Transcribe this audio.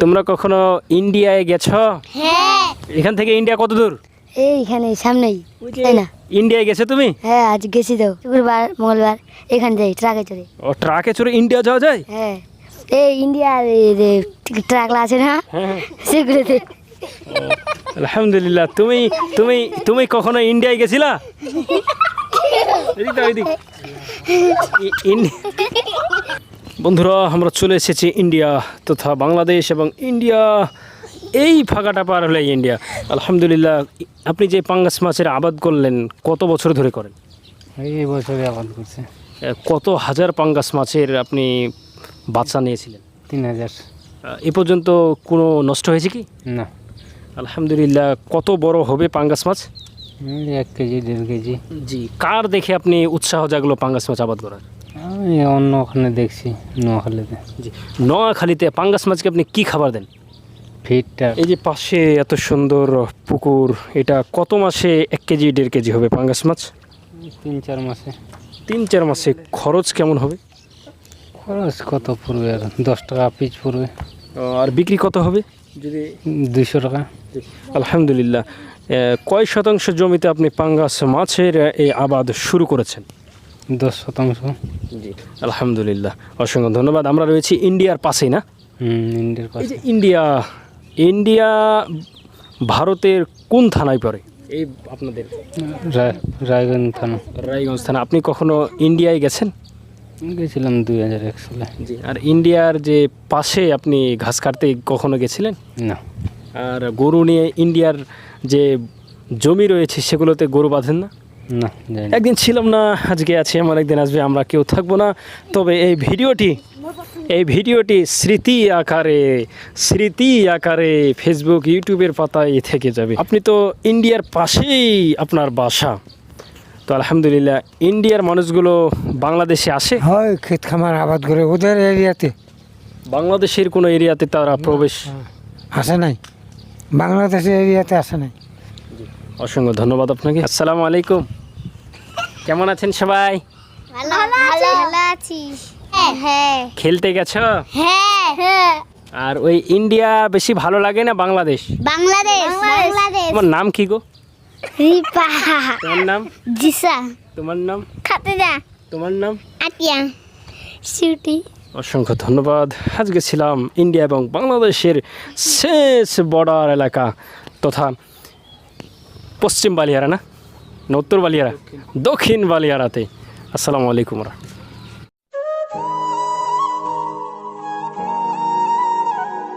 তোমরা কখনো ইন্ডিয়ায় গেছো? হ্যাঁ। এখান থেকে ইন্ডিয়া কত দূর? এইখানে সামনেই তাই না? ইন্ডিয়ায় গেছো তুমি? হ্যাঁ আজ গেছি তো। শুক্রবার মঙ্গলবার এখান যাই ট্রাকে চড়ে। ও ট্রাকে চড়ে ইন্ডিয়া যাওয়া যায়? হ্যাঁ। এই ইন্ডিয়ার ট্রাকলা আছে না? হ্যাঁ সেগুলোতে। আলহামদুলিল্লাহ তুমি তুমি তুমি কখনো ইন্ডিয়ায় গেছিলা? এদিক দাও, এদিক। ই- ইন- বন্ধুরা আমরা চলে এসেছি ইন্ডিয়া তথা বাংলাদেশ এবং ইন্ডিয়া এই ফাঁকাটা পার হলে ইন্ডিয়া। আলহামদুলিল্লাহ আপনি যে পাঙ্গাস মাছের আবাদ করলেন কত বছর ধরে করেন? এই বছরে আবাদ করছে। কত হাজার পাঙ্গাস মাছের আপনি বাচ্চা নিয়েছিলেন? তিন হাজার। এ পর্যন্ত কোনো নষ্ট হয়েছে কি? না। আলহামদুলিল্লাহ কত বড় হবে পাঙ্গাস মাছ? এক কেজি দেড় কেজি। জি কার দেখে আপনি উৎসাহ জাগলো পাঙ্গাস মাছ আবাদ করার? অন্য ওখানে দেখছি নোয়াখালীতে। জি নোয়াখালীতে পাঙ্গাস মাছকে আপনি কি খাবার দেন? ফিটটা। এই যে পাশে এত সুন্দর পুকুর এটা কত মাসে এক কেজি দেড় কেজি হবে পাঙ্গাস মাছ? তিন চার মাসে। তিন চার মাসে খরচ কেমন হবে? খরচ কত পড়বে আর? দশ টাকা পিস পড়বে। আর বিক্রি কত হবে? যদি দুইশো টাকা। আলহামদুলিল্লাহ। কয় শতাংশ জমিতে আপনি পাঙ্গাস মাছের এই আবাদ শুরু করেছেন? দশ শতাংশ। জি আলহামদুলিল্লাহ। অসংখ্য ধন্যবাদ। আমরা রয়েছি ইন্ডিয়ার পাশেই না? ইন্ডিয়ার পাশে। ইন্ডিয়া ইন্ডিয়া ভারতের কোন থানায় পড়ে? এই আপনাদের। রায়- রায়গঞ্জ থানা। রায়গঞ্জ থানা। আপনি কখনো ইন্ডিয়ায় গেছেন? গেছিলাম দুই হাজার এক সালে। জি আর ইন্ডিয়ার যে পাশে আপনি ঘাস কাটতে কখনো গেছিলেন? না। আর গরু নিয়ে ইন্ডিয়ার যে জমি রয়েছে সেগুলোতে গরু বাঁধেন না? না একদিন ছিলাম না আজকে আছি আমার একদিন আসবে আমরা কেউ থাকব না। তবে এই ভিডিওটি এই ভিডিওটি স্মৃতি আকারে স্মৃতি আকারে ফেসবুক ইউটিউবের পাতায় থেকে যাবে। আপনি তো ইন্ডিয়ার পাশেই আপনার বাসা। তো আলহামদুলিল্লাহ ইন্ডিয়ার মানুষগুলো বাংলাদেশে আসে। হয় ক্ষেত খামার আবাদ করে ওদের এরিয়াতে। বাংলাদেশের কোনো এরিয়াতে তারা প্রবেশ আসে নাই। বাংলাদেশের এরিয়াতে আসে নাই। অসংখ্য ধন্যবাদ আপনাকে। আসসালামু আলাইকুম। কেমন আছেন সবাই? ভালো ভালো ভালো হ্যাঁ। হ্যাঁ। খেলতে গেছো? হ্যাঁ। হ্যাঁ। আর ওই ইন্ডিয়া বেশি ভালো লাগে না বাংলাদেশ? বাংলাদেশ। বাংলাদেশ। তোমার নাম কি গো? রিপা। তোমার নাম? জিসা। তোমার নাম? খাতেজা তোমার নাম? আটিয়া সিউটি অসংখ্য ধন্যবাদ। আজকে ছিলাম ইন্ডিয়া এবং বাংলাদেশের শেষ বর্ডার এলাকা তথা পশ্চিম বালিয়ারা না? না উত্তর বালিয়ারা দক্ষিণ বালিয়ারাতে। আসসালামু আলাইকুম রা